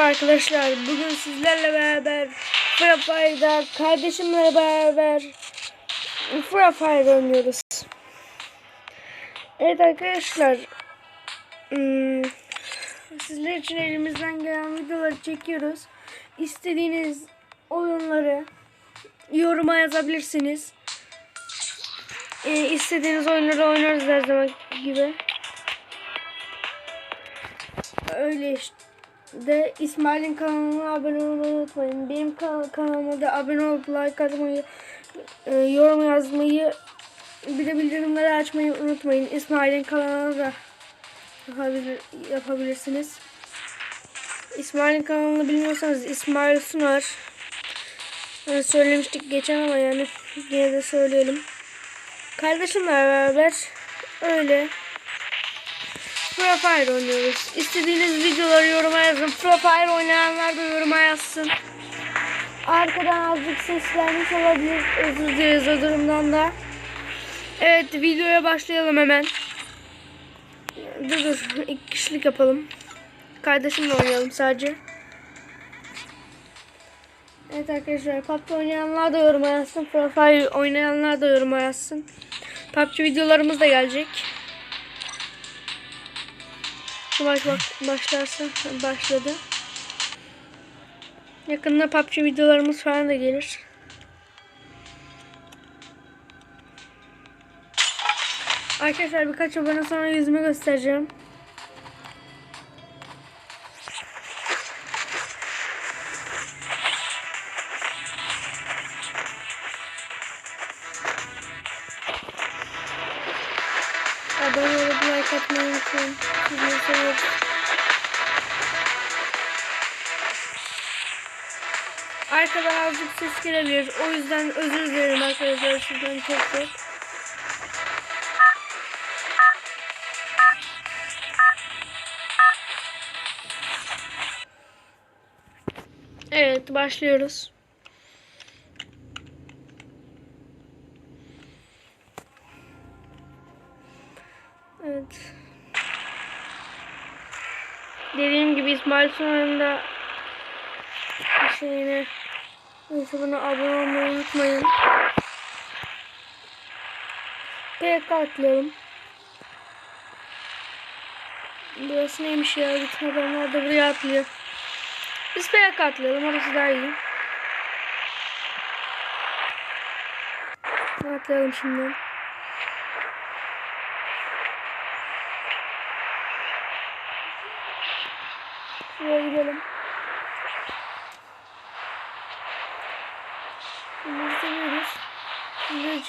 Merhaba arkadaşlar. Bugün sizlerle beraber Free Fire'da kardeşimle beraber Free Fire oynuyoruz. Evet arkadaşlar. hmm, Sizler için elimizden gelen videoları çekiyoruz. İstediğiniz oyunları yoruma yazabilirsiniz. Ee, istediğiniz oyunları oynarız her zaman gibi. Öyle işte. De İsmail'in kanalına abone olmayı unutmayın. Benim kan- kanalıma da abone olup like atmayı, e, yorum yazmayı, bir de bildirimleri açmayı unutmayın. İsmail'in kanalına da yapabilir, yapabilirsiniz. İsmail'in kanalını bilmiyorsanız İsmail Sunar. Yani söylemiştik geçen ama yani yine de söyleyelim. Kardeşimle beraber öyle Free Fire oynuyoruz. İstediğiniz videoları yoruma yazın. Free Fire oynayanlar da yoruma yazsın. Arkadan azıcık ses gelmiş olabilir. Özür dileriz o durumdan da. Evet videoya başlayalım hemen. Dur dur iki kişilik yapalım. Kardeşimle oynayalım sadece. Evet arkadaşlar PUBG oynayanlar da yoruma yazsın. Free Fire oynayanlar da yoruma yazsın. PUBG videolarımız da gelecek. Bak, başlarsa başladı. Yakında PUBG videolarımız falan da gelir. Arkadaşlar birkaç abone sonra yüzümü göstereceğim. Gelebilir. O yüzden özür dilerim arkadaşlar sizden çok çok. Evet başlıyoruz. Evet. Dediğim gibi İsmail sonunda şeyine hesabına abone olmayı unutmayın. PK atlayalım. Burası neymiş ya? Bütün adamlar da buraya atlıyor. Biz PK atlayalım. Orası daha iyi. Atlayalım şimdi. Şuraya gidelim.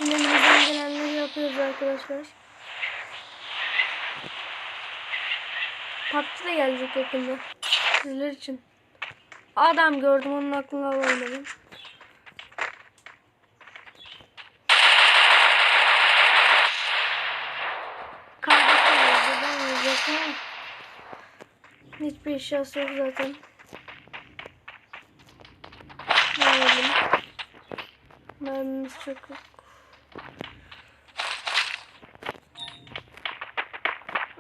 İçin elimizden gelenleri yapıyoruz arkadaşlar. PUBG de gelecek yakında. Sizler için. Adam gördüm onun aklına alamadım. Hiçbir eşyası yok zaten. Mermimiz çok yok.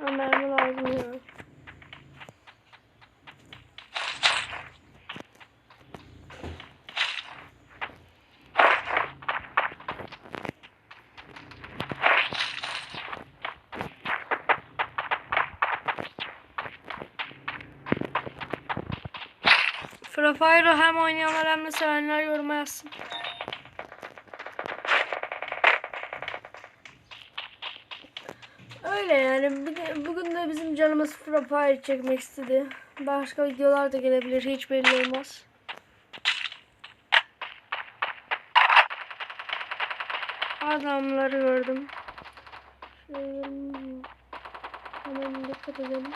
Ama ya. Free Fire'ı hem oynayanlar hem de sevenler yoruma yazsın. Öyle yani bugün, de bizim canımız Free Fire çekmek istedi. Başka videolar da gelebilir hiç belli olmaz. Adamları gördüm. Şöyle hemen dikkat edelim.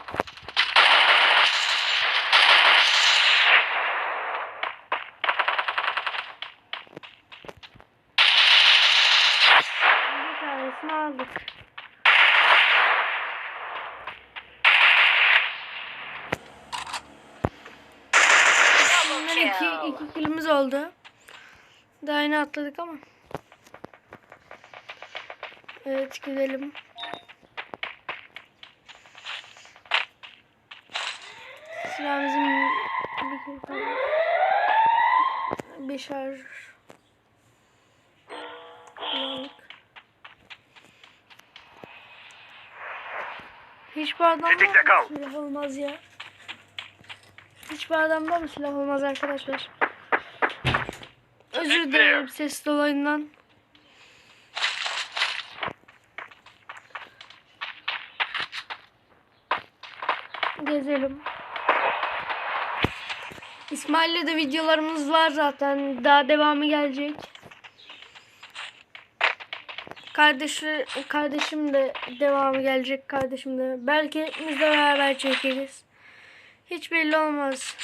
İki, kilimiz oldu. Daha yeni atladık ama. Evet gidelim. Silahımızın Bir. Bir şarj. Kullandık. Hiçbir adamda mı silah olmaz ya? Hiçbir adamda mı silah olmaz arkadaşlar? Özür dilerim ses dolayından. Gezelim. İsmail'le de videolarımız var zaten. Daha devamı gelecek. Kardeşi, kardeşim de devamı gelecek kardeşim de. Belki hepimiz de beraber çekeriz. Hiç belli olmaz.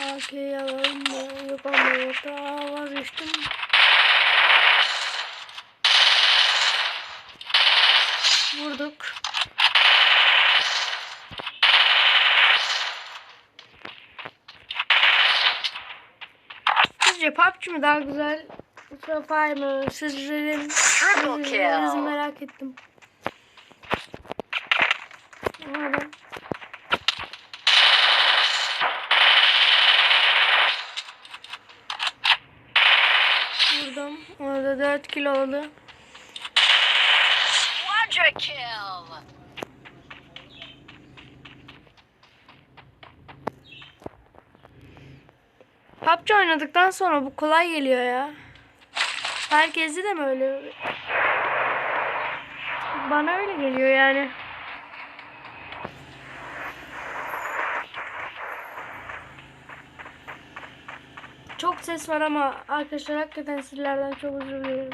AK'yi alalım mı? Yok ama yok. Vazgeçtim. Vurduk. Sizce PUBG mi daha güzel? Free Fire mı? Sizlerin kill. merak ettim. Adam. Vurdum. Ona da 4 kilo oldu. Quadra kill. PUBG oynadıktan sonra bu kolay geliyor ya. Herkesi de mi öyle? Bana öyle geliyor yani. Ses var ama arkadaşlar hakikaten sizlerden çok özür dilerim.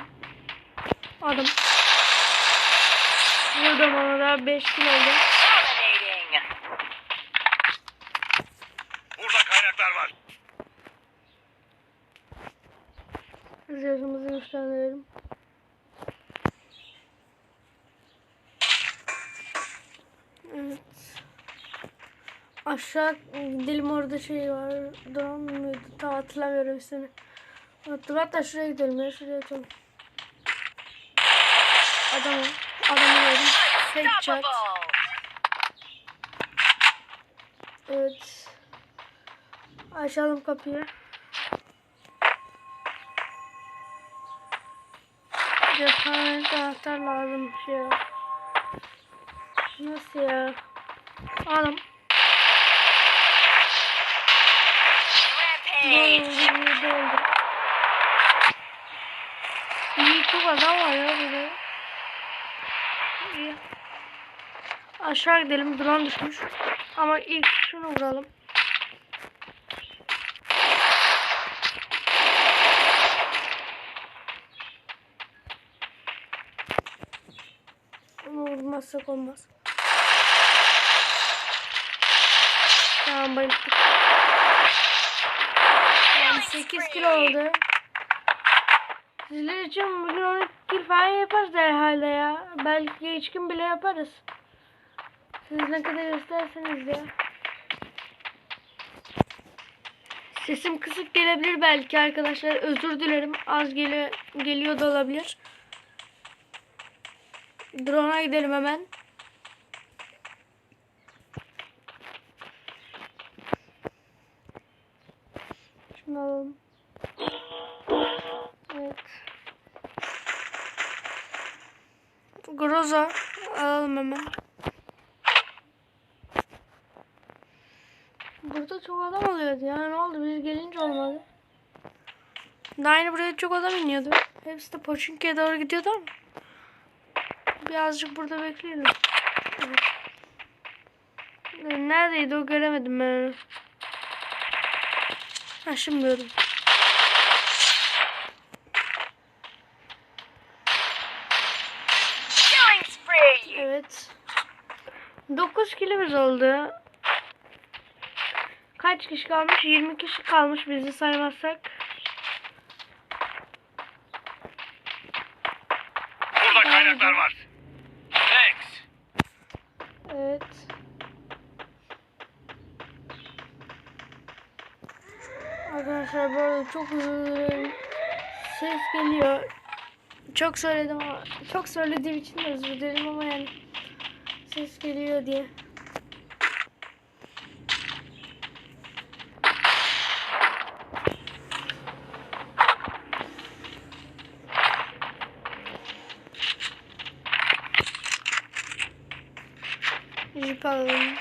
Adam. Vurdum ona da 5 kilo oldu. Burada kaynaklar var. Zırhımızı güçlendirelim. Aşağı gidelim orada şey var. Drone muydu? Tam hatırlamıyorum ismini. Unuttum. Hatta şuraya gidelim ya. Şuraya açalım. Adamı. Adamı gördüm. Headshot. Evet. Açalım kapıyı. Cephanelik anahtar lazım bir şey. Nasıl ya? Alım. Doldu. İyi çok adam var ya burada. İyi. Aşağı gidelim. Drone düşmüş. Ama ilk şunu vuralım. Vurmazsak olmaz. Tamam bayıldık. Yani 8 kilo oldu. Sizler için bugün 12 kilo falan yaparız herhalde ya. Belki hiç gün bile yaparız. Siz ne kadar isterseniz ya. Sesim kısık gelebilir belki arkadaşlar. Özür dilerim. Az gele geliyor da olabilir. Drone'a gidelim hemen. Groza alalım hemen. Burada çok adam oluyordu ya. Ne oldu? Biz gelince olmadı. Daha aynı buraya çok adam iniyordu. Hepsi de Poçinki'ye doğru gidiyordu ama. Birazcık burada bekleyelim. Neredeydi o göremedim ben onu. Ha şimdi gördüm. Killing spree. Evet. 9 kilimiz oldu. Kaç kişi kalmış? 20 kişi kalmış bizi saymazsak. Burada kaynaklar var. Thanks. Evet. Arkadaşlar bu arada çok dilerim. Ses geliyor. Çok söyledim ama çok söylediğim için de özür dilerim ama yani ses geliyor diye. alalım.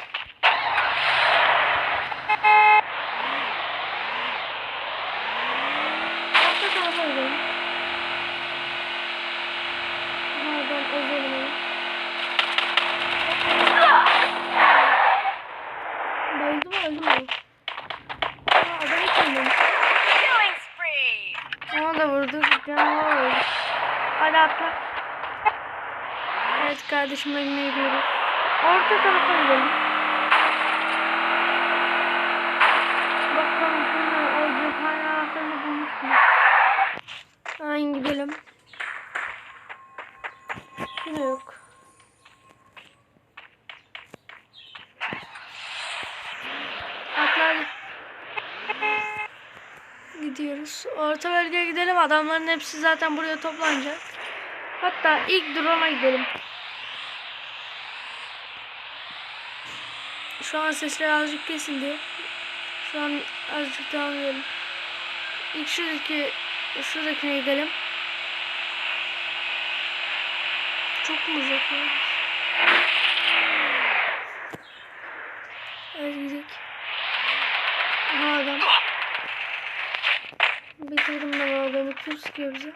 Orta tarafa gidelim. Nereden ezelim. Bayıldı mı öldü mü? Aa, adam hiç ölmemiş. Killing spree. Onu da vurduk. Canavar oldu. Hadi atla. Evet kardeşimle yine gidiyoruz. Orta tarafa gidelim. Bakalım şimdi o cephane anahtarını bulmuş mu? Aynen gidelim. Yine yok. Atla hadi. Gidiyoruz. Orta bölgeye gidelim. Adamların hepsi zaten buraya toplanacak. Hatta ilk drone'a gidelim. Şu an sesler azıcık kesildi. Şu an azıcık devam edelim. İlk şuradaki şuradakine gidelim. Çok mu uzak ya? Evet gidelim. Aha adam. Bitirdim ben adamı. Kim sıkıyor bize?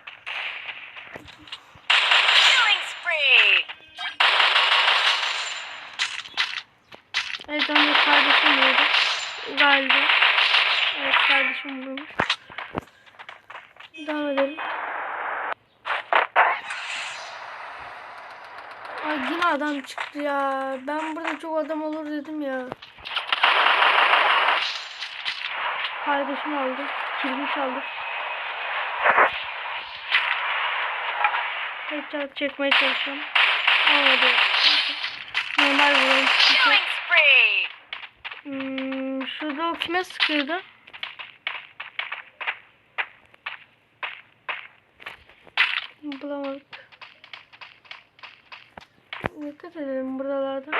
Evet onu kardeşim vurdu. Galiba. Evet kardeşim vurmuş. Devam edelim. Ay yine adam çıktı ya. Ben burada çok adam olur dedim ya. Kardeşim aldı. Kilimi çaldı. Tekrar çekmeye çalışıyorum. Olmadı. Normal vurayım. Hmm, şurada o kime sıkıyordu? Bulamadık. Dikkat edelim buralarda.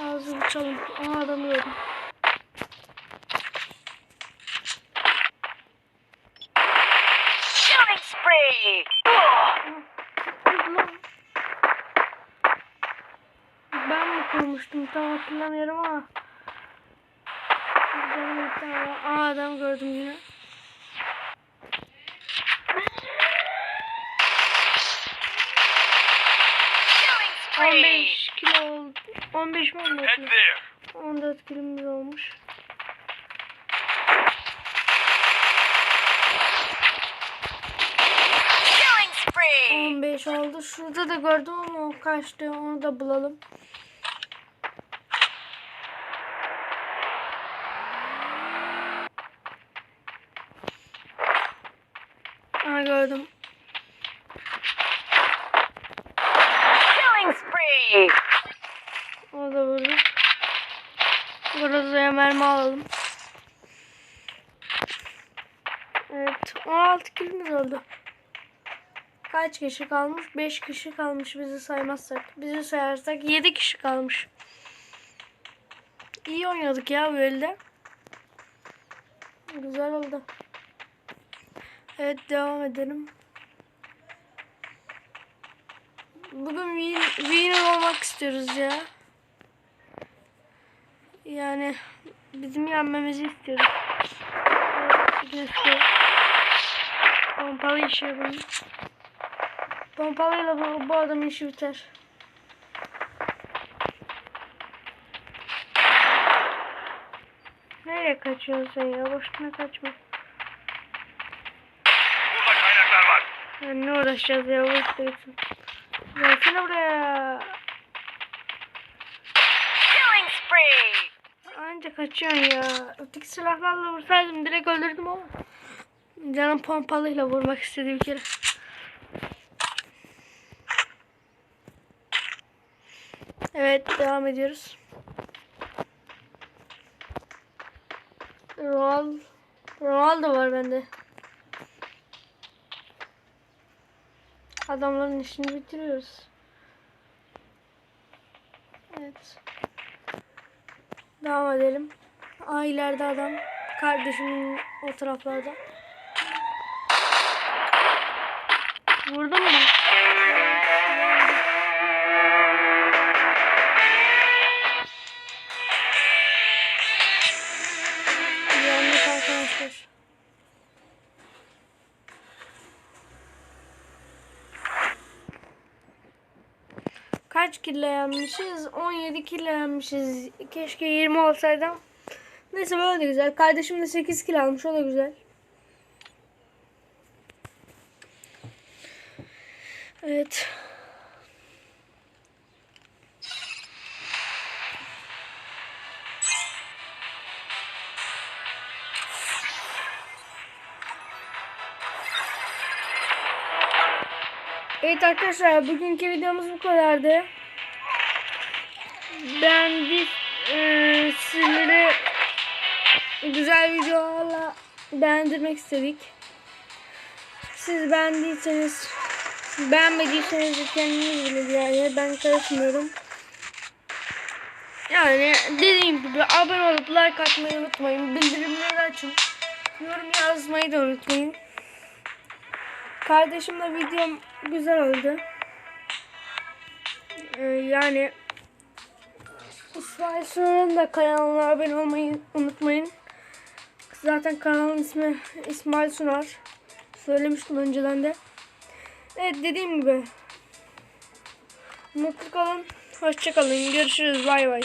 Ağzı uçalım. Aa adamı gördüm. Killing spree. Ben mi kurmuştum tam hatırlamıyorum ama. Aa adam gördüm yine. Killing spree. 15 kilo oldu. 15 mi 14 Head mi? there. 14 kilomuz olmuş. 5 oldu. Şurada da gördüm ama o kaçtı. Onu da bulalım. Aa gördüm. Killing spree. O da vurdu. Buraya mermi alalım. Evet. 16 kilimiz oldu. Kaç kişi kalmış? 5 kişi kalmış bizi saymazsak. Bizi sayarsak 7 kişi kalmış. İyi oynadık ya böyle. Güzel oldu. Evet devam edelim. Bugün win, winner olmak istiyoruz ya. Yani bizim yenmemizi istiyoruz. Evet. Pompalı işi yapalım. Pompalıyla bu, bu adamın işi biter. Nereye kaçıyorsun sen ya? Boşuna kaçma. Burada kaynaklar var. Ya ne uğraşacağız ya? Boş değilsin. Gelsene buraya. Killing spree. Anca kaçıyorsun ya. Öteki silahlarla vursaydım direkt öldürdüm ama. Canım pompalıyla vurmak istedi bir kere. Evet devam ediyoruz. Ronaldo, Ronaldo var bende. Adamların işini bitiriyoruz. Evet. Devam edelim. Aa ileride adam. Kardeşimin o taraflarda. Vurdun mu? Yenmişiz? 17 kilo yenmişiz. Keşke 20 olsaydım. Neyse böyle de güzel. Kardeşim de 8 kilo almış. O da güzel. Evet. Evet arkadaşlar bugünkü videomuz bu kadardı. Ben bir e, sizlere güzel videolarla beğendirmek istedik. Siz beğendiyseniz beğenmediyseniz kendiniz bilin yani ben karışmıyorum. Yani dediğim gibi abone olup like atmayı unutmayın. Bildirimleri açın. Yorum yazmayı da unutmayın. Kardeşimle videom güzel oldu. Ee, yani İsmail Sunar'ın da kanalına abone olmayı unutmayın. Zaten kanalın ismi İsmail Sunar. Söylemiştim önceden de. Evet dediğim gibi. Mutlu kalın. Hoşça kalın. Görüşürüz. Bay bay.